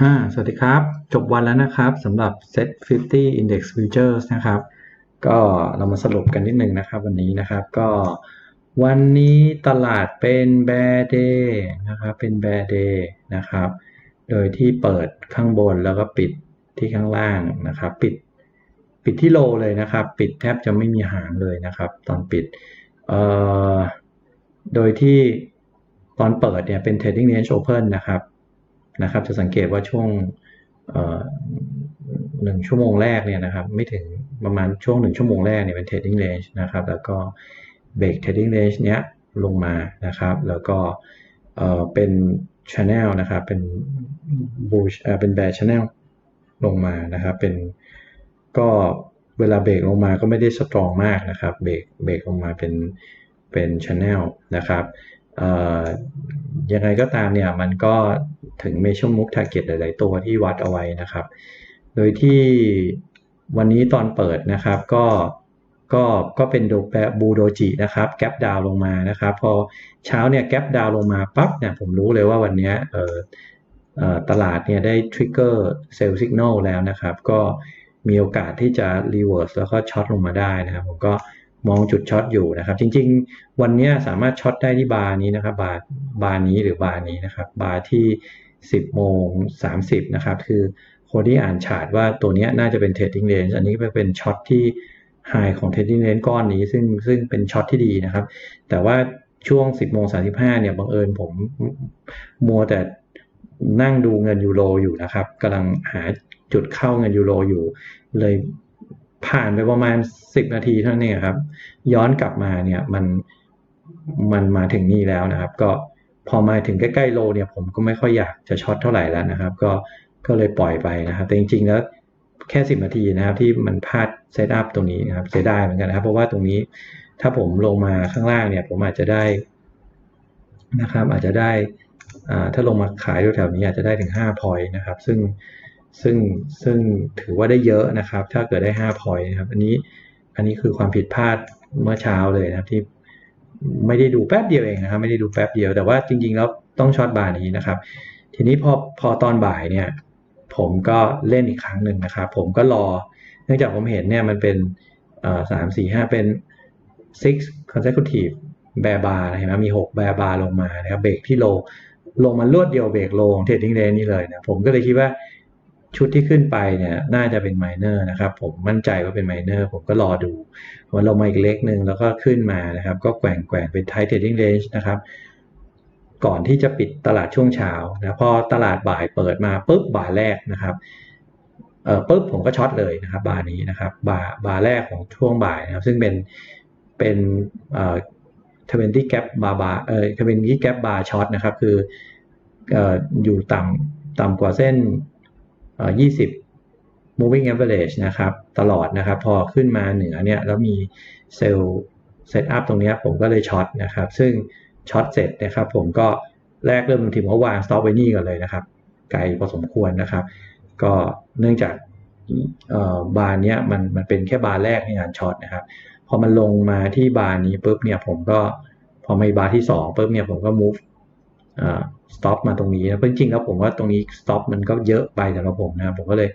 อ่าสวัสดีครับ จบวันแล้วนะครับสำหรับ Set 50 Index Futures นะครับ ก็เรามาสรุปกันนิดนึงนะครับ วันนี้นะครับก็ วันนี้ตลาดเป็น Bear Day นะครับ เป็น Bear Day นะครับ โดยที่เปิดข้างบนแล้วก็ปิดที่ข้างล่างนะครับ ปิดปิดที่โลเลยนะครับ ปิดแทบจะไม่มีหางเลยนะครับ ตอนปิดเอ่อโดยที่ตอนเปิดเนี่ยเป็น Trading Range Open นะครับ นะครับ จะสังเกตว่าช่วงหนึ่งชั่วโมงแรกเนี่ยนะครับ ไม่ถึงประมาณช่วงหนึ่งชั่วโมงแรกเนี่ยเป็น trading range นะครับ แล้วก็เบรก trading range เนี้ยลงมานะครับ แล้วก็เป็น channel นะครับ เป็น bullish เป็น bear channel ลงมานะครับ เป็นก็เวลาเบรกลงมาก็ไม่ได้สตรองมากนะครับ เบรกเบรกลงมาเป็นเป็น channel นะครับ ยังไงก็ตามเนี่ยมันก็ถึงเมชั่นมุกแทาร์เก็ตหลาย ๆ ตัวที่วัดเอาไว้นะครับ โดยที่วันนี้ตอนเปิดนะครับก็ก็ก็เป็นโดแปบูโดจินะครับแกปดาวลงมานะครับ พอเช้าเนี่ยแกปดาวลงมาปั๊บเนี่ยผมรู้เลยว่าวันนี้เออตลาดเนี่ยได้ทริกเกอร์เซลล์สัญญาณแล้วนะครับ ก็มีโอกาสที่จะรีเวิร์สแล้วก็ช็อตลงมาได้นะครับ ผมก็ มองจุดช็อตอยู่นะครับ จริง ๆ วันนี้สามารถช็อตได้ที่บาร์นี้นะครับ บาร์บาร์นี้หรือบาร์นี้นะครับ บาร์ที่ 10โมง30นะครับ คือคนที่อ่านฉาดว่าตัวนี้น่าจะเป็น trading range อันนี้เป็นช็อตที่ high ของ trading range ก้อนนี้ ซึ่งซึ่งเป็นช็อตที่ดีนะครับ แต่ว่าช่วง 10โมง35เนี่ยบังเอิญผมมัวแต่นั่งดูเงินยูโรอยู่นะครับกำลังหาจุดเข้าเงินยูโรอยู่ เลย ผ่านไปประมาณ10นาทีเท่านี้ครับ ย้อนกลับมาเนี่ยมันมันมาถึงนี่แล้วนะครับ ก็พอมาถึงใกล้ๆโลเนี่ยผมก็ไม่ค่อยอยากจะช็อตเท่าไหร่แล้วนะครับ ก็ก็เลยปล่อยไปนะครับ แต่จริงๆแล้วแค่10นาทีนะครับที่มันพลาดเซตอัพตรงนี้นะครับเสียดายเหมือนกันนะครับ เพราะว่าตรงนี้ถ้าผมลงมาข้างล่างเนี่ย ผมอาจจะได้นะครับ อาจจะได้ถ้าลงมาขายแถวๆนี้อาจจะได้ถึง5 point นะครับ ซึ่ง ซึ่งซึ่งถือว่าได้เยอะนะครับ ถ้าเกิดได้5 point นะครับ อันนี้อันนี้คือความผิดพลาดเมื่อเช้าเลยนะครับที่ไม่ได้ดูแป๊บเดียวเองนะครับ ไม่ได้ดูแป๊บเดียว แต่ว่าจริงๆแล้วต้องช็อตบาร์นี้นะครับ ทีนี้พอพอตอนบ่ายเนี่ยผมก็เล่นอีกครั้งหนึ่งนะครับ ผมก็รอ เนื่องจากผมเห็นเนี่ยมันเป็นสามสี่ห้าเป็น six consecutive แบร์บาร์เห็นไหมมี6แบร์บาร์ลงมานะครับเบรกที่โล ลงมาลวดเดียวเบรกโลงเทรดดิ้งเรนนี่เลยนะผมก็เลยคิดว่า ชุดที่ขึ้นไปเนี่ยน่าจะเป็นไมเนอร์นะครับ ผมมั่นใจว่าเป็นไมเนอร์ผมก็รอดูวันลงมาอีกเล็กนึงแล้วก็ขึ้นมานะครับ ก็แกว่งแกว่งเป็นไทเทรดดิ้งเรนจ์นะครับ ก่อนที่จะปิดตลาดช่วงเช้านะพอตลาดบ่ายเปิดมาปุ๊บบ่าร์แรกนะครับเออปุ๊บผมก็ช็อตเลยนะครับบาร์นี้นะครับบาร์บาร์แรกของช่วงบ่ายนะครับ ซึ่งเป็นเป็นเอ่อทเวนตี้แกปบาร์บาร์เอ่อทเวนตี้แกปบาร์ช็อตนะครับ คือเอ่ออยู่ต่ำต่ำกว่าเส้น 20 moving average นะครับ ตลอดนะครับ พอขึ้นมาเหนือเนี่ยแล้วมีเซลล์เซตอัพตรงนี้ผมก็เลยช็อตนะครับ ซึ่งช็อตเสร็จนะครับผมก็แรกเริ่มทีมก็วางสต็อปไว้นี่ก่อนเลยนะครับ ไกลพอสมควรนะครับ ก็เนื่องจากบาร์เนี้ยมันมันเป็นแค่บาร์แรกในการช็อตนะครับ พอมันลงมาที่บาร์นี้ปุ๊บเนี่ยผมก็พอมาบาร์ที่2ปุ๊บเนี่ยผมก็ move สต็อปมาตรงนี้นะจริงๆแล้วผมว่าตรงนี้สต็อปมันก็เยอะไปสำหรับผมนะผมก็เลย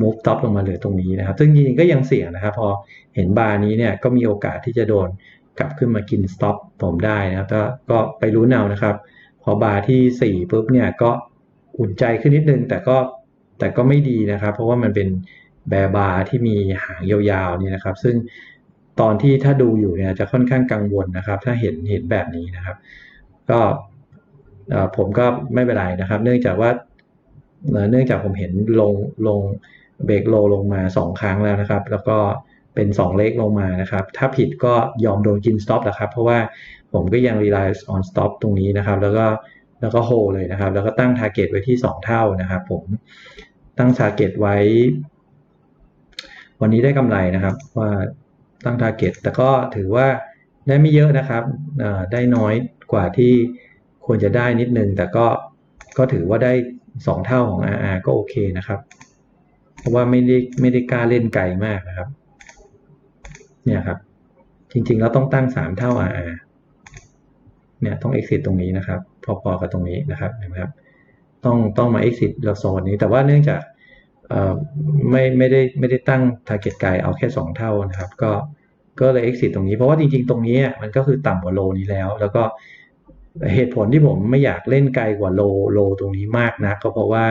move stop ลงมาเหลือตรงนี้นะครับ ซึ่งจริงๆก็ยังเสี่ยงนะครับ พอเห็นบาร์นี้เนี่ยก็มีโอกาสที่จะโดนกลับขึ้นมากิน stop ผมได้นะครับก็ไปรู้เนานะครับ พอบาร์ที่ 4ปุ๊บเนี่ยก็อุ่นใจขึ้นนิดนึง แต่ก็แต่ก็ไม่ดีนะครับ เพราะว่ามันเป็นแบร์บาร์ที่มีหางยาวๆนี่นะครับ ซึ่งตอนที่ถ้าดูอยู่เนี่ยจะค่อนข้างกังวลนะครับ ถ้าเห็นเห็นแบบนี้นะครับ ก็ ผมก็ไม่เป็นไรนะครับ เนื่องจากว่าเนื่องจากผมเห็นลงลงเบรกโลลงมา 2 ครั้งแล้วนะครับ แล้วก็เป็น 2 เลขลงมานะครับ ถ้าผิดก็ยอมโดนกิน stop แหละครับ เพราะว่าผมก็ยัง rely on stop ตรงนี้นะครับ แล้วก็แล้วก็ hold เลยนะครับ แล้วก็ตั้ง target ไว้ที่ 2 เท่านะครับ ผมตั้ง target ไว้ วันนี้ได้กำไรนะครับ ว่าตั้ง target แต่ก็ถือว่าได้ไม่เยอะนะครับได้น้อยกว่าที่ ควรจะได้นิดนึง แต่ก็ก็ถือว่าได้ 2 เท่าของ RR ก็โอเคนะครับ เพราะว่าไม่ได้ไม่ได้กล้าเล่นไกลมากนะครับ เนี่ยครับ จริงๆเราต้องตั้ง 3 เท่า RR เนี่ยต้อง exit ตรงนี้นะครับ พอๆกับตรงนี้นะครับเห็นไหมครับ ต้องต้องมา exit เราโซนนี้ แต่ว่าเนื่องจากเอ่อไม่ไม่ได้ไม่ได้ตั้ง target ไกลเอาแค่ 2 เท่านะครับ ก็ก็เลย exit ตรงนี้ เพราะว่าจริงๆ ตรงนี้มันก็คือต่ำกว่าโลนี้แล้ว แล้วก็ เหตุผลที่ผมไม่อยากเล่นไกลกว่าโลโลตรงนี้มากนะก็เพราะว่า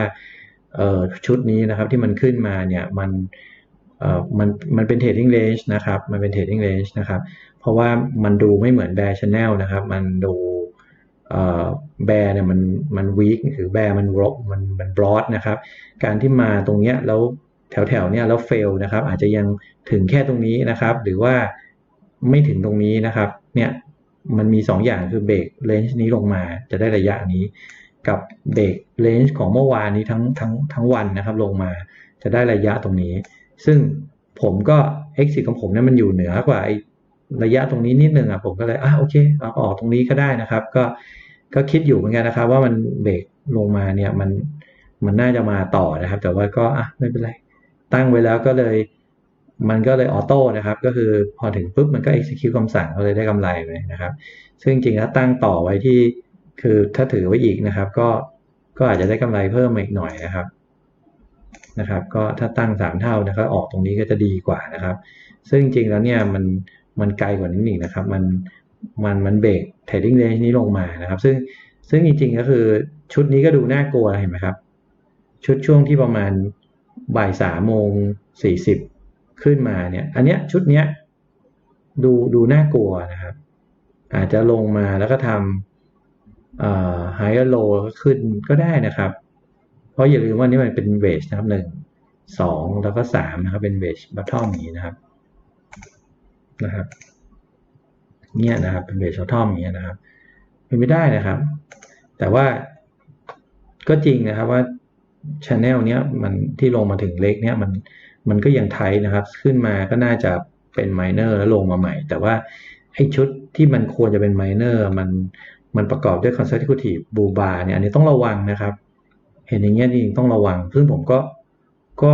ชุดนี้นะครับที่มันขึ้นมาเนี่ยมันมันมันเป็น trading range นะครับ มันเป็น trading range นะครับ เพราะว่ามันดูไม่เหมือน bear channel นะครับ มันดูเอ่อ bear เนี่ยมันมัน weak หรือ bear มัน rock มันมัน broad นะครับ การที่มาตรงเนี้ยแล้วแถวแถวๆเนี้ยแล้ว fail นะครับ อาจจะยังถึงแค่ตรงนี้นะครับ หรือว่าไม่ถึงตรงนี้นะครับ เนี่ย มันมี 2 อย่างคือเบรกเลนจ์นี้ลงมาจะได้ระยะนี้กับเบรกเลนจ์ของเมื่อวานนี้ทั้งทั้งทั้งวันนะครับ ลงมาจะได้ระยะตรงนี้ ซึ่งผมก็ exit ของผมเนี่ยมันอยู่เหนือกว่าไอ้ระยะตรงนี้นิดนึงอะผมก็เลยอะโอเคเอาออกตรงนี้ก็ได้นะครับ ก็ก็คิดอยู่เหมือนกันนะครับ ว่ามันเบรกลงมาเนี่ยมันมันน่าจะมาต่อนะครับ แต่ว่าก็อะไม่เป็นไร ตั้งไว้แล้วก็เลย มันก็เลยออโต้นะครับ ก็คือพอถึงปุ๊บมันก็ execute คำสั่งก็เลยได้กำไรไปนะครับ ซึ่งจริงๆแล้วตั้งต่อไว้ที่ คือถ้าถือไว้อีกนะครับ ก็ก็อาจจะได้กำไรเพิ่มมาอีกหน่อยนะครับนะครับ ก็ถ้าตั้ง 3 เท่านะครับ ออกตรงนี้ก็จะดีกว่านะครับ ซึ่งจริงๆแล้วเนี่ยมันมันไกลกว่านี้อีกนะครับ มันมันมันเบรก trading range นี้ลงมานะครับ ซึ่งซึ่งจริงๆก็คือชุดนี้ก็ดูน่ากลัวเห็นไหมครับ ชุดช่วงที่ประมาณบ่ายสามโมงสี่สิบ ขึ้นมาเนี่ยอันเนี้ยชุดเนี้ยดูดูน่ากลัวนะครับ อาจจะลงมาแล้วก็ทำเออ higher low ขึ้นก็ได้นะครับ เพราะอย่าลืมว่านี่มันเป็นเวจนะครับหนึ่งสองแล้วก็สามนะครับ เป็นเวจบัตทอมนี้นะครับนะครับเนี่ยนะครับเป็นเวจบัตทอมอย่างเงี้นะครับเป็นไม่ได้นะครับ แต่ว่าก็จริงนะครับว่าชแนลเนี้ยมันที่ลงมาถึงเล็กเนี้ยมัน มันก็ยังไทยนะครับ ขึ้นมาก็น่าจะเป็นไมเนอร์แล้วลงมาใหม่ แต่ว่าไอ้ชุดที่มันควรจะเป็นไมเนอร์มันมันประกอบด้วย consecutive b u l bar เนี่ยอันนี้ต้องระวังนะครับ เห็นอย่างเงี้ยจริงๆต้องระวัง ซึ่งผมก็ก็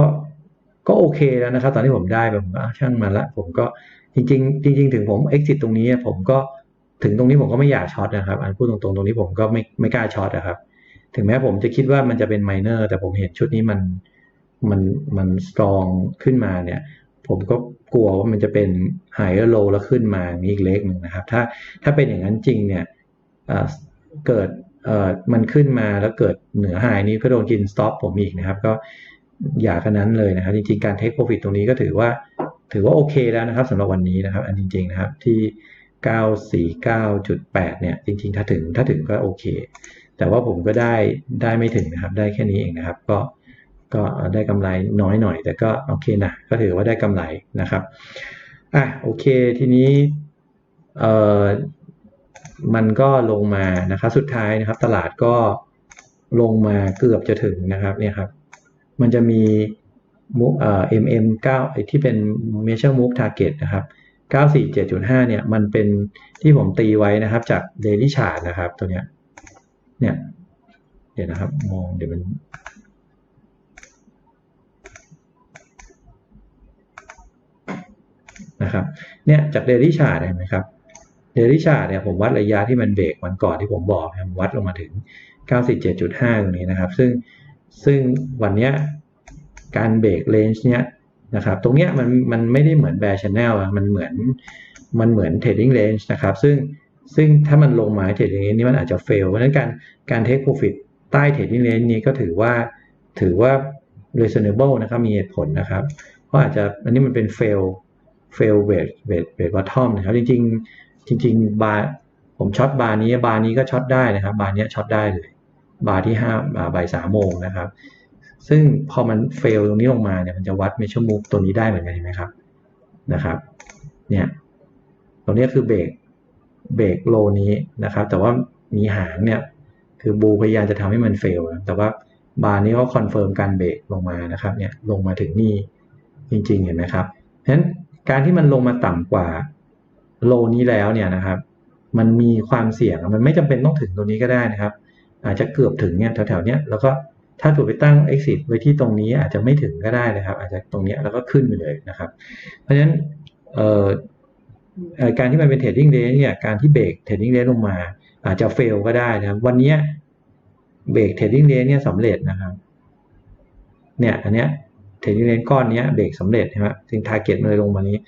ก็โอเคแล้วนะครับ ตอนที่ผมได้ผมก็ช่างมันละ ผมก็จริง ๆ จริง ๆ ถึงผม exit ตรงนี้ผมก็ถึงตรงนี้ผมก็ไม่อยากช็อตนะครับ อันพูดตรงๆตรงนี้ผมก็ไม่ไม่กล้าช็อตนะครับ ถึงแม้ผมจะคิดว่ามันจะเป็นไมเนอร์แต่ผมเห็นชุดนี้มัน มันมันสตรองขึ้นมาเนี่ยผมก็กลัวว่ามันจะเป็นไฮเออร์โลแล้วขึ้นมามีอีกเล็กหนึ่งนะครับ ถ้าถ้าเป็นอย่างนั้นจริงเนี่ยเกิดเอ่อมันขึ้นมาแล้วเกิดเหนือไฮนี้ก็โดนกินสต็อปผมอีกนะครับ ก็อย่าขนาดนั้นเลยนะครับ จริงๆ การเทคโปรฟิตตรงนี้ก็ถือว่า ถือว่าโอเคแล้วนะครับสำหรับวันนี้นะครับ อันจริง ๆนะครับที่ 949.8 เนี่ย จริง ๆ ถ้าถึงถ้าถึงก็โอเค แต่ว่าผมก็ได้ได้ไม่ถึงนะครับ ได้แค่นี้เองนะครับ ก็ ก็ได้กำไรน้อยหน่อย แต่ก็โอเคนะก็ถือว่าได้กำไรนะครับอะโอเคทีนี้เอ่อมันก็ลงมานะครับสุดท้ายนะครับ ตลาดก็ลงมาเกือบจะถึงนะครับเนี่ยครับ มันจะมีมุเอ่อ MM 9ไอ้ที่เป็น measure move target นะครับ 947.5 เนี่ย มันเป็นที่ผมตีไว้นะครับ จาก daily chart นะครับ ตัวเนี้ยเนี่ย เดี๋ยวนะครับ มองเดี๋ยวมัน นะครับเนี่ยจาก daily chart เห็นไหมครับ daily chart เนี่ยผมวัดระยะที่มันเบรกวันก่อนที่ผมบอกผมวัดลงมาถึง 97.5 ตรงนี้นะครับ ซึ่งซึ่งวันเนี้ยการเบรกเลนจ์เนี้ยนะครับตรงเนี้ยมันมันไม่ได้เหมือน bear channel อะมันเหมือนมันเหมือน trading range นะครับซึ่งซึ่งถ้ามันลงมา trading range นี้มันอาจจะ fail เพราะฉะนั้นการการ take profit ใต้ trading range นี้ก็ถือว่าถือว่า reasonable นะครับมีเหตุผลนะครับ เพราะอาจจะอันนี้มันเป็น fail fail weight weight weight bottom นะครับ จริงๆจริงๆบาร์ผมช็อตบาร์นี้บาร์นี้ก็ช็อตได้นะครับ บาร์นี้ช็อตได้เลย บาร์ที่ห้าบ่ายสามโมงนะครับ ซึ่งพอมันเฟลตรงนี้ลงมาเนี่ยมันจะวัดเมชั่นมูฟตัวนี้ได้เหมือนกันเห็นไหมครับนะครับ เนี่ยตรงนี้คือเบรกเบรกโลนี้นะครับ แต่ว่ามีหางเนี่ยคือบูพยายามจะทำให้มันเฟลแต่ว่าบาร์นี้ก็คอนเฟิร์มการเบรกลงมานะครับเนี่ยลงมาถึงนี่จริงๆเห็นไหมครับเพราะฉะนั้น การที่มันลงมาต่ำกว่าโลนี้แล้วเนี่ยนะครับ มันมีความเสี่ยงมันไม่จำเป็นต้องถึงตรงนี้ก็ได้นะครับ อาจจะเกือบถึงเนี่ยแถวๆเนี้ยแล้วก็ถ้าถูกไปตั้ง exit ไว้ที่ตรงนี้อาจจะไม่ถึงก็ได้นะครับ อาจจะตรงเนี้ยแล้วก็ขึ้นไปเลยนะครับ เพราะฉะนั้นการที่มันเป็น trading day เนี่ยการที่เบรก trading day ลงมา อาจจะ fail ก็ได้นะครับวันเนี้ยเบรกเทรดดิ้งเลนเนี่ยสำเร็จนะครับ เนี่ยอันเนี้ย เทรดดิ้งเลนก้อนนี้เบรกสำเร็จใช่ไหมถึงทาร์เก็ตมันเลยลงมานี้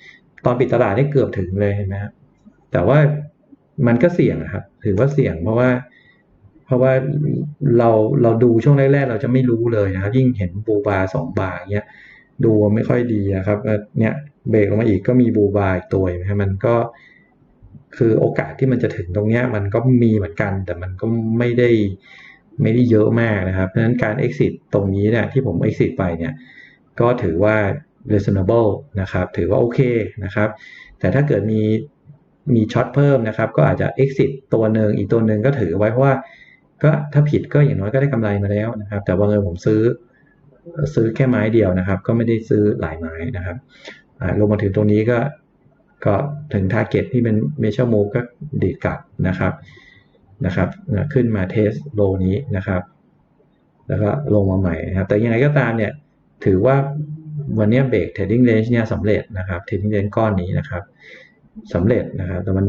ตอนปิดตลาดได้เกือบถึงเลยเห็นไหมครับแต่ว่ามันก็เสี่ยงครับ ถือว่าเสี่ยงเพราะว่า เพราะว่าเราเราดูช่วงแรกๆเราจะไม่รู้เลยนะครับ ยิ่งเห็นบูบาสองบาเงี้ยดูไม่ค่อยดีนะครับเนี่ยเบรกลงมาอีกก็มีบูบาอีกตัวนะครับมันก็คือโอกาสที่มันจะถึงตรงเนี้ยมันก็มีเหมือนกัน แต่มันก็ไม่ได้ไม่ได้เยอะมากนะครับเพราะฉะนั้นการ exit ตรงนี้เนี่ยที่ผม exit ไปเนี่ย ก็ถือว่า reasonable นะครับ ถือว่าโอเคนะครับ แต่ถ้าเกิดมีมีช็อตเพิ่มนะครับ ก็อาจจะ exit ตัวหนึ่งอีกตัวหนึ่งก็ถือไว้เพราะว่าก็ถ้าผิดก็อย่างน้อยก็ได้กำไรมาแล้วนะครับ แต่ว่าเงินผมซื้อซื้อแค่ไม้เดียวนะครับ ก็ไม่ได้ซื้อหลายไม้นะครับลงมาถึงตรงนี้ก็ก็ถึงทาร์เก็ตที่เป็นเมเชอร์โมก็ดีดกลับนะครับนะครับขึ้นมาเทสโลนี้นะครับ แล้วก็ลงมาใหม่นะครับ แต่ยังไงก็ตามเนี่ย ถือว่าวันนี้เบรกเทรดดิ้งเลนจ์เนี่ยสำเร็จนะครับเทรดดิ้งเลนจ์ก้อนนี้นะครับสำเร็จนะครับ แต่มัน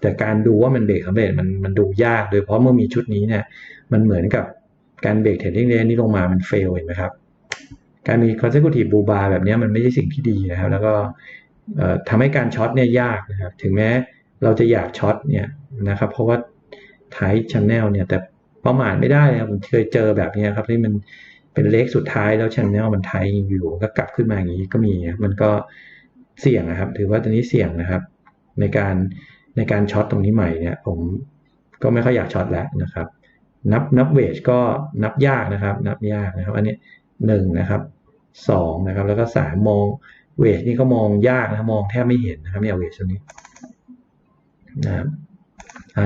แต่การดูว่ามันเบรกสำเร็จมันมันดูยากโดยเพราะเมื่อมีชุดนี้เนี่ยมันเหมือนกับการเบรกเทรดดิ้งเลนจ์นี่ลงมามันเฟลเห็นไหมครับการมี consecutive bull bar แบบนี้มันไม่ใช่สิ่งที่ดีนะครับ แล้วก็ทำให้การช็อตเนี่ยยากนะครับ ถึงแม้เราจะอยากช็อตเนี่ยนะครับ เพราะว่าท้ายชันแนลเนี่ยแต่ประมาทไม่ได้นะผมเคยเจอแบบนี้ครับที่มัน เป็นเลขสุดท้ายแล้วชันแนลมันไทยอยู่ก็กลับขึ้นมาอย่างนี้ก็มีมันก็เสี่ยงนะครับ ถือว่าตัวนี้เสี่ยงนะครับ ในการในการช็อตตรงนี้ใหม่เนี่ย ผมก็ไม่ค่อยอยากช็อตแล้วนะครับ นับนับเวทก็นับยากนะครับ นับยากนะครับ อันนี้หนึ่งนะครับสองนะครับ แล้วก็สามมองเวทนี่ก็มองยากนะมองแทบไม่เห็นนะครับเนี่ยเวทตัวนี้นะครับ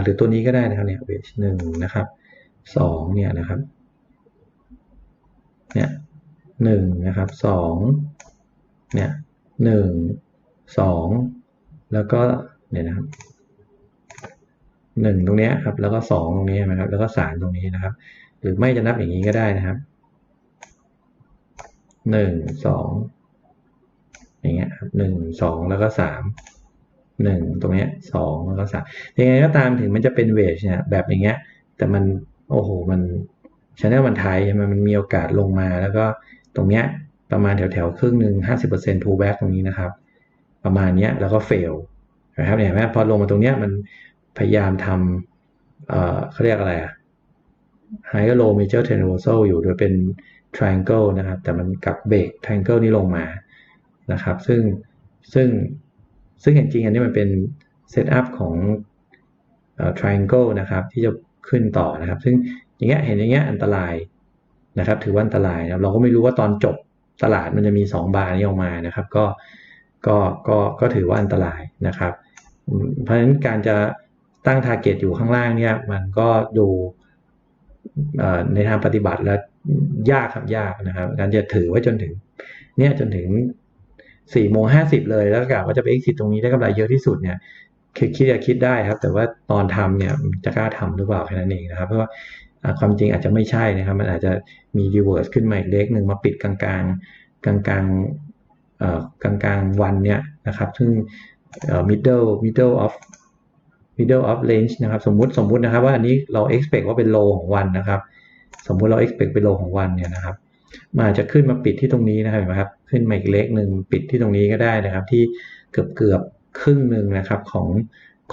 หรือตัวนี้ก็ได้นะครับเนี่ยเวทหนึ่งนะครับสองเนี่ยนะครับ เนี่ยหนึ่งนะครับสองเนี่ยหนึ่งสองแล้วก็เนี่ยนะครับหนึ่งตรงนี้ครับแล้วก็สองตรงนี้นะครับ แล้วก็สามตรงนี้นะครับ หรือไม่จะนับอย่างนี้ก็ได้นะครับหนึ่งสองอย่างเงี้ยครับหนึ่งสองแล้วก็สามหนึ่งตรงเนี้ยสองแล้วก็สามยังไงก็ตามถึงมันจะเป็นเวจเนี่ยแบบอย่างเงี้ย แต่มันโอ้โหมัน ชแนลมันไทยมันมีโอกาสลงมา แล้วก็ตรงเนี้ยประมาณแถวแถวครึ่งหนึ่งห้าสิบเปอร์เซนต์ pullback ตรงนี้นะครับ ประมาณเนี้ยแล้วก็ fail นะครับเนี่ยแม้พอลงมาตรงเนี้ยมันพยายามทำเอ่อเขาเรียกอะไรอะ high low major t e n d e r อยู่โดยเป็น triangle นะครับ แต่มันกลับเบรก triangle นี้ลงมานะครับ ซึ่งซึ่งซึ่งจริงๆอันนี้มันเป็นเซตอัพของ triangle นะครับ ที่จะขึ้นต่อนะครับ ซึ่ง อย่างเงี้ยเห็นอย่างเงี้ยอันตรายนะครับถือว่าอันตรายนะเราก็ไม่รู้ว่าตอนจบตลาดมันจะมี 2 บาร์นี้ออกมานะครับก็ก็ก็ก็ถือว่าอันตรายนะครับ เพราะฉะนั้นการจะตั้ง target อยู่ข้างล่างเนี่ยมันก็ดูในทางปฏิบัติแล้วยากครับยากนะครับการจะถือไว้จนถึงเนี่ยจนถึงสี่โมงห้าสิบเลยแล้วกะว่าจะไป exit ตรงนี้ได้กำไรเยอะที่สุดเนี่ยคือคิดจะคิดได้ครับ แต่ว่าตอนทำเนี่ยจะกล้าทำหรือเปล่าแค่นั้นเองนะครับ เพราะว่า ความจริงอาจจะไม่ใช่นะครับ มันอาจจะมี reverse ขึ้นมาอีกเล็กหนึ่งมาปิดกลางกลางกลางกลางกลางกลางวันเนี่ยนะครับ ซึ่ง middle middle of middle of range นะครับ สมมุติสมมุตินะครับว่าอันนี้เรา expect ว่าเป็น low ของวันนะครับ สมมุติเรา expect เป็น low ของวันเนี่ยนะครับมันอาจจะขึ้นมาปิดที่ตรงนี้นะครับเห็นไหมครับ ขึ้นมาอีกเล็กหนึ่งปิดที่ตรงนี้ก็ได้นะครับ ที่เกือบเกือบครึ่งหนึ่งนะครับของ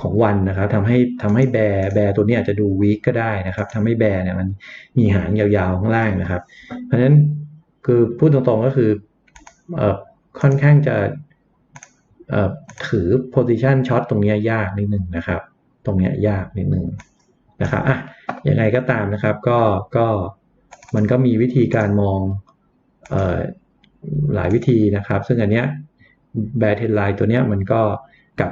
ของวันนะครับทำให้ทำให้แบร์แบร์ตัวนี้อาจจะดูวีคก็ได้นะครับทำให้แบร์เนี่ยมันมีหางยาวๆข้างล่างนะครับ เพราะฉะนั้นคือพูดตรงๆก็คือเอ่อค่อนข้างจะเอ่อถือ position short ตรงนี้ยากนิดหนึ่งนะครับ ตรงนี้ยากนิดหนึ่งนะครับอะยังไงก็ตามนะครับ ก็ก็มันก็มีวิธีการมองออหลายวิธีนะครับ ซึ่งอันเนี้ยแบร์เทนไลน์ตัวเนี้ยมันก็ กับ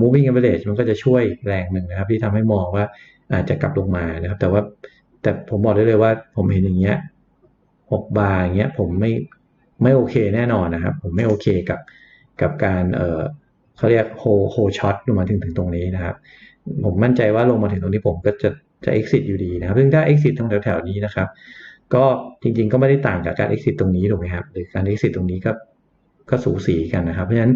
moving average มันก็จะช่วยแรงหนึ่งนะครับ ที่ทำให้มองว่าอาจจะกลับลงมานะครับ แต่ว่าแต่ผมบอกได้เลยว่าผมเห็นอย่างเงี้ยหกบาร์อย่างเงี้ยผมไม่ไม่โอเคแน่นอนนะครับ ผมไม่โอเคกับกับการเออเขาเรียกโฮโฮช็อตลงมาถึงถึงตรงนี้นะครับ ผมมั่นใจว่าลงมาถึงตรงนี้ผมก็จะจะ exit อยู่ดีนะครับ ซึ่งถ้า exit ตรงแถวๆนี้นะครับ ก็จริงๆก็ไม่ได้ต่างจากการ exit ตรงนี้ถูกไหมครับ หรือการ exit ตรงนี้ก็ก็สูสีกันนะครับ เพราะฉะนั้น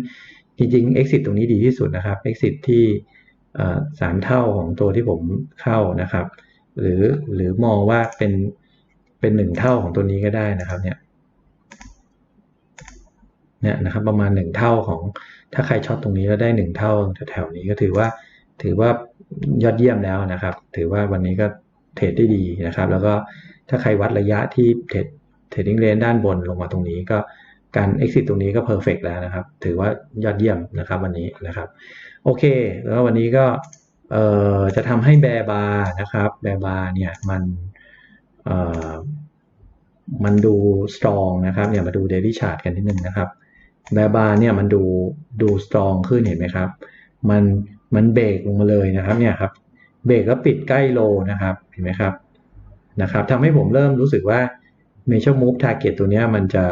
จริงๆ exit ตรงนี้ดีที่สุดนะครับ exit ที่สามเท่าของตัวที่ผมเข้านะครับ หรือหรือมองว่าเป็นเป็นหนึ่งเท่าของตัวนี้ก็ได้นะครับเนี่ยเนี่ยนะครับประมาณหนึ่งเท่าของถ้าใครช็อตตรงนี้แล้วได้หนึ่งเท่าแถวๆนี้ก็ถือว่าถือว่ายอดเยี่ยมแล้วนะครับ ถือว่าวันนี้ก็เทรดได้ดีนะครับ แล้วก็ถ้าใครวัดระยะที่เทรดเทรดดิ้งเลนด้านบนลงมาตรงนี้ก็ การ exit ตรงนี้ก็ perfect แล้วนะครับ ถือว่ายอดเยี่ยมนะครับวันนี้นะครับ โอเค แล้ววันนี้ก็จะทำให้แบร์บาร์นะครับแบร์บาร์เนี่ยมันมันดู strong นะครับเนี่ยมาดู daily chart กันนิดนึงนะครับแบร์บาร์เนี่ยมันดูดู strong ขึ้นเห็นไหมครับ มันมันเบรกลงมาเลยนะครับเนี่ยครับเบรกแล้วปิดใกล้โลนะครับเห็นไหมครับนะครับทำให้ผมเริ่มรู้สึกว่า major move target ตัวเนี้ยมันจะ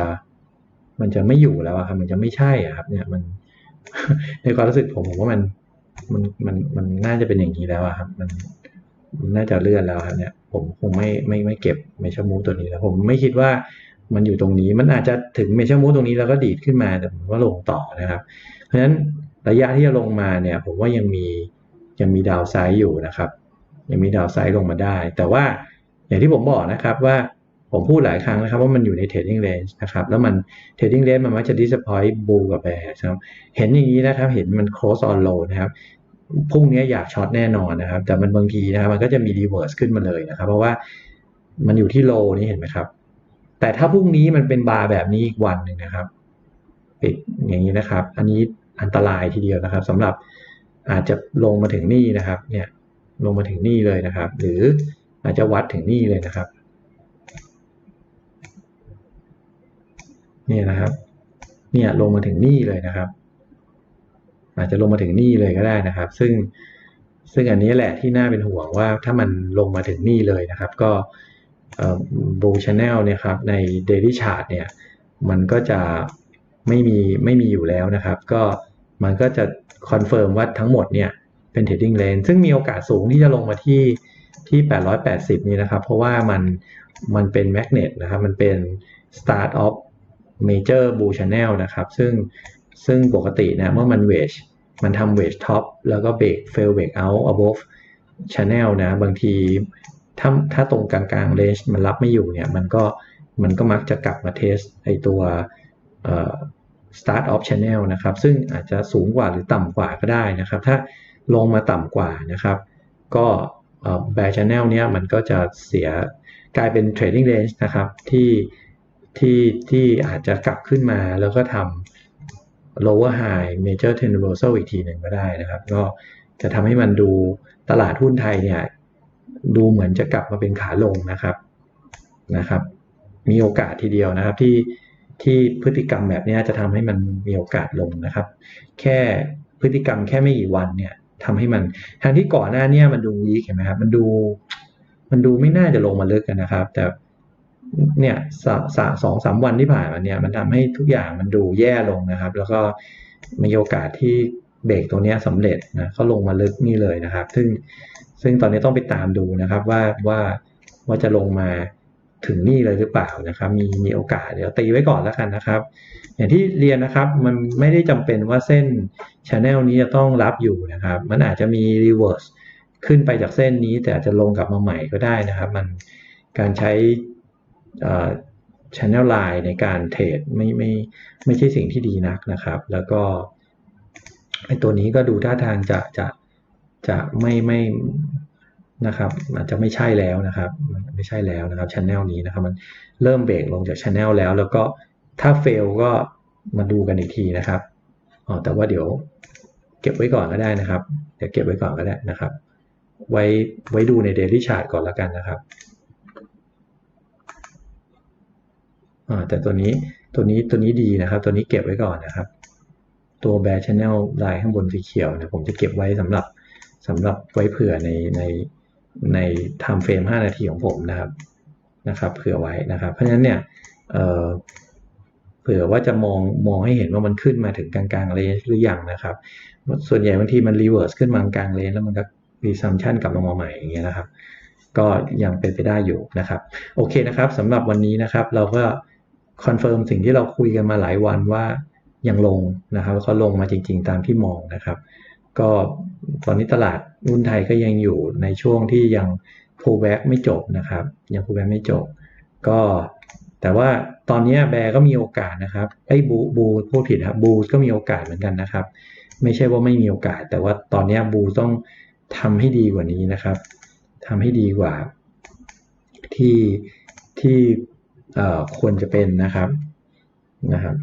มันจะไม่อยู่แล้วครับ มันจะไม่ใช่อะครับ เนี่ยมันในความรู้สึกผมผมว่ามันมันมันมันน่าจะเป็นอย่างนี้แล้วครับ มันมันน่าจะเลื่อนแล้วครับ เนี่ย ผมคงไม่ไม่ไม่เก็บเมชมูตัวนี้แล้ว ผมไม่คิดว่ามันอยู่ตรงนี้มันอาจจะถึงเมชมูตรงนี้แล้วก็ดีดขึ้นมาแต่ผมว่าลงต่อนะครับ เพราะฉะนั้นระยะที่จะลงมาเนี่ย ผมว่ายังมียังมีดาวไซด์อยู่นะครับ ยังมีดาวไซด์ลงมาได้ แต่ว่าอย่างที่ผมบอกนะครับว่า ผมพูดหลายครั้งนะครับว่ามันอยู่ใน trading range นะครับ แล้วมัน trading range มันมักจะ disappoint bull กับ bear ครับเห็นอย่างนี้นะครับ เห็นมัน close on low นะครับพรุ่งนี้อยากช็อตแน่นอนนะครับ แต่มันบางทีนะครับมันก็จะมี reverse ขึ้นมาเลยนะครับ เพราะว่ามันอยู่ที่ low นี้เห็นไหมครับ แต่ถ้าพรุ่งนี้มันเป็นบาร์แบบนี้อีกวันหนึ่งนะครับ ปิดอย่างนี้นะครับ อันนี้อันตรายทีเดียวนะครับสำหรับอาจจะลงมาถึงนี่นะครับ เนี่ยลงมาถึงนี่เลยนะครับ หรืออาจจะวัดถึงนี่เลยนะครับเนี่นะครับ เนี่ยลงมาถึงนี่เลยนะครับ อาจจะลงมาถึงนี่เลยก็ได้นะครับ ซึ่งซึ่งอันนี้แหละที่น่าเป็นห่วงว่าถ้ามันลงมาถึงนี่เลยนะครับ ก็บูชแนลเนี่ยครับใน Daily Chart เนี่ยมันก็จะไม่มีไม่มีอยู่แล้วนะครับ ก็มันก็จะคอนเฟิร์มว่าทั้งหมดเนี่ยเป็น trading range ซึ่งมีโอกาสสูงที่จะลงมาที่ที่ 880 นี่นะครับ เพราะว่ามันมันเป็นแมกเนตนะครับ มันเป็น start of major bull channel นะครับ ซึ่งซึ่งปกตินะเมื่อมันเวชมันทำเวชท็อปแล้วก็เบรกเฟลเบรกเอา above channel นะ บางทีถ้าถ้าตรงกลางกลางเลนมันรับไม่อยู่เนี่ย มันก็มันก็มักจะกลับมาเทสไอตัว start of channel นะครับ ซึ่งอาจจะสูงกว่าหรือต่ำกว่าก็ได้นะครับ ถ้าลงมาต่ำกว่านะครับ ก็แบร์ชแนลเนี้ยมันก็จะเสียกลายเป็น trading range นะครับที่ ที่ที่อาจจะกลับขึ้นมาแล้วก็ทำ lower high major t e n r reversal อีกทีหนึ่งก็ได้นะครับ ก็จะทำให้มันดูตลาดหุ้นไทยเนี่ยดูเหมือนจะกลับมาเป็นขาลงนะครับนะครับ มีโอกาสทีเดียวนะครับที่ที่พฤติกรรมแบบนี้จะทำให้มันมีโอกาสลงนะครับ แค่พฤติกรรมแค่ไม่กี่วันเนี่ยทำให้มันทางที่ก่อนหน้านี้มันดูวีคเห็นไหมครับมันดูมันดูไม่น่าจะลงมาลึกกันนะครับ แต่ เนี่ยสสสองสามวันที่ผ่านมาเนี่ยมันทำให้ทุกอย่างมันดูแย่ลงนะครับ แล้วก็มีโอกาสที่เบรกตัวนี้สำเร็จนะเขาลงมาลึกนี่เลยนะครับ ซึ่งซึ่งตอนนี้ต้องไปตามดูนะครับว่าว่าว่าจะลงมาถึงนี่เลยหรือเปล่านะครับ มีมีโอกาสเดี๋ยวตีไว้ก่อนแล้วกันนะครับ อย่างที่เรียนนะครับมันไม่ได้จำเป็นว่าเส้นชแนลนี้จะต้องรับอยู่นะครับ มันอาจจะมีรีเวิร์สขึ้นไปจากเส้นนี้ แต่อาจจะลงกลับมาใหม่ก็ได้นะครับ มันการใช้ ชแนลไลน์ในการเทรดไม่ไม่ไม่ใช่สิ่งที่ดีนักนะครับ แล้วก็ไอตัวนี้ก็ดูท่าทางจะจะจะไม่ไม่นะครับอาจจะไม่ใช่แล้วนะครับไม่ใช่แล้วนะครับชแนลนี้นะครับมันเริ่มเบรกลงจากชแนลแล้ว แล้วก็ถ้าเฟลก็มาดูกันอีกทีนะครับอ๋อแต่ว่าเดี๋ยวเก็บไว้ก่อนก็ได้นะครับ เดี๋ยวเก็บไว้ก่อนก็ได้นะครับ ไว้ไว้ดูใน Daily Chart ก่อนแล้วกันนะครับอ่า แต่ตัวนี้ตัวนี้ตัวนี้ดีนะครับ ตัวนี้เก็บไว้ก่อนนะครับ ตัวแบร์ชแนลลายข้างบนสีเขียวนะผมจะเก็บไว้สำหรับสำหรับไว้เผื่อในในในไทม์เฟรม5นาทีของผมนะครับนะครับ เผื่อไว้นะครับ เพราะฉะนั้นเนี่ยเเผื่อว่าจะมองมองให้เห็นว่ามันขึ้นมาถึงกลางกลางเลนหรือยังนะครับ ส่วนใหญ่บางทีมันรีเวิร์สขึ้นมากลางเลนแล้วมันก็รีซัมชันกลับลงมาใหม่อย่างเงี้ยนะครับ ก็ยังเป็นไปได้อยู่นะครับ โอเคนะครับสำหรับวันนี้นะครับ เราก็ คอนเฟิร์มสิ่งที่เราคุยกันมาหลายวันว่ายังลงนะครับเขาลงมาจริง ๆ ตามที่มองนะครับ ก็ตอนนี้ตลาดหุ้นไทยก็ยังอยู่ในช่วงที่ยัง pullback ไม่จบนะครับ ยัง pullback ไม่จบ ก็แต่ว่าตอนนี้แบร์ก็มีโอกาสนะครับไอ้บูบูพูดผิดครับบูก็มีโอกาสเหมือนกันนะครับ ไม่ใช่ว่าไม่มีโอกาส แต่ว่าตอนนี้บูต้องทำให้ดีกว่านี้นะครับทำให้ดีกว่า ที่ที่ ควรจะเป็นนะครับนะครับ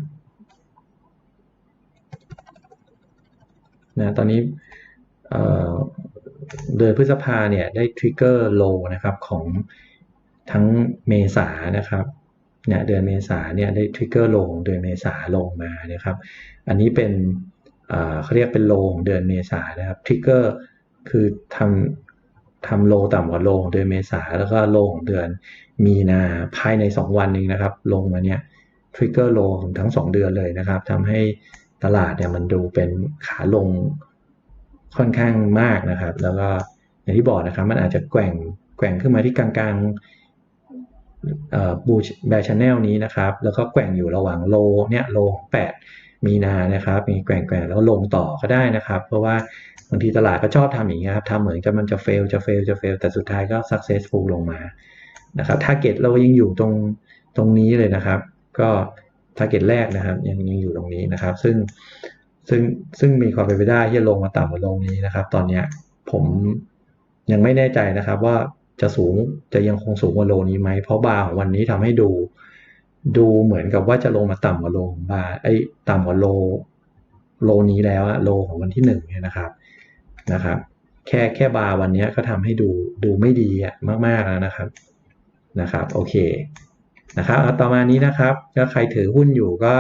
นะตอนนี้เดือนพฤษภาเนี่ยได้ทริกเกอร์โลนะครับของทั้งเมษานะครับเนี่ยเดือนเมษาเนี่ยได้ทริกเกอร์ลงเดือนเมษาลงมานะครับ อันนี้เป็นเขาเรียกเป็นโลของเดือนเมษานะครับทริกเกอร์คือทำ ทำโลต่ำกว่าโลของเดือนเมษาแล้วก็โลของเดือนมีนาภายใน 2 วันเองนะครับ ลงมาเนี่ยทริกเกอร์โลของทั้ง 2 เดือนเลยนะครับทำให้ตลาดเนี่ยมันดูเป็นขาลงค่อนข้างมากนะครับ แล้วก็อย่างที่บอกนะครับ มันอาจจะแกว่งแกว่งขึ้นมาที่กลางๆ บูแบชแนลนี้นะครับ แล้วก็แกว่งอยู่ระหว่างโลเนี่ยโลของ8มีนานะครับ มีแกว่งแกว่งแล้วลงต่อก็ได้นะครับ เพราะว่าบางทีตลาดก็ชอบทำอย่างนี้ครับทำเหมือนจะมันจะเฟลจะเฟลจะเฟลแต่สุดท้ายก็ successful ลงมานะครับ target เรายังอยู่ตรงตรงนี้เลยนะครับ ก็ target แรกนะครับ ยังยังอยู่ตรงนี้นะครับ ซึ่งซึ่งซึ่งมีความเป็นไปได้ที่จะลงมาต่ำกว่าลงนี้นะครับ ตอนเนี้ยผมยังไม่แน่ใจนะครับว่า จะสูงจะยังคงสูงกว่าโลนี้ไหม เพราะบาร์ของวันนี้ทำให้ดู ดูเหมือนกับว่าจะลงมาต่ำกว่าโลของบาร์ไอ้ต่ำกว่าโลโลนี้แล้วอะโลของวันที่หนึ่งเนี่ยนะครับนะครับ แค่แค่บาร์วันนี้ก็ทำให้ดูดูไม่ดีอะมากๆแล้วนะครับนะครับโอเคนะครับต่อมานี้นะครับถ้าใครถือหุ้นอยู่ก็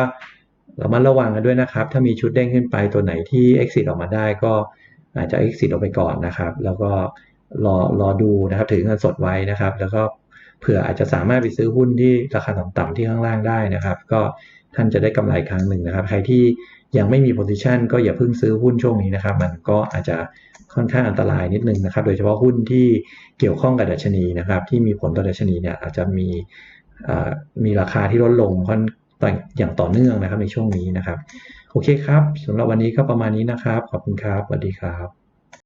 เรามาระวังกันด้วยนะครับ ถ้ามีชุดเด้งขึ้นไปตัวไหนที่ exit ออกมาได้ก็อาจจะ exit ออกไปก่อนนะครับ แล้วก็ รอรอดูนะครับ ถือเงินสดไว้นะครับ แล้วก็เผื่ออาจจะสามารถไปซื้อหุ้นที่ราคาต่ำๆที่ข้างล่างได้นะครับ ก็ท่านจะได้กำไรครั้งหนึ่งนะครับ ใครที่ยังไม่มี position ก็อย่าเพิ่งซื้อหุ้นช่วงนี้นะครับ มันก็อาจจะค่อนข้างอันตรายนิดนึงนะครับ โดยเฉพาะหุ้นที่เกี่ยวข้องกับดัชนีนะครับ ที่มีผลต่อดัชนีเนี่ยอาจจะมีมีราคาที่ลดลงค่อนอย่างต่อเนื่องนะครับในช่วงนี้นะครับ โอเคครับสำหรับวันนี้ก็ประมาณนี้นะครับ ขอบคุณครับสวัสดีครับ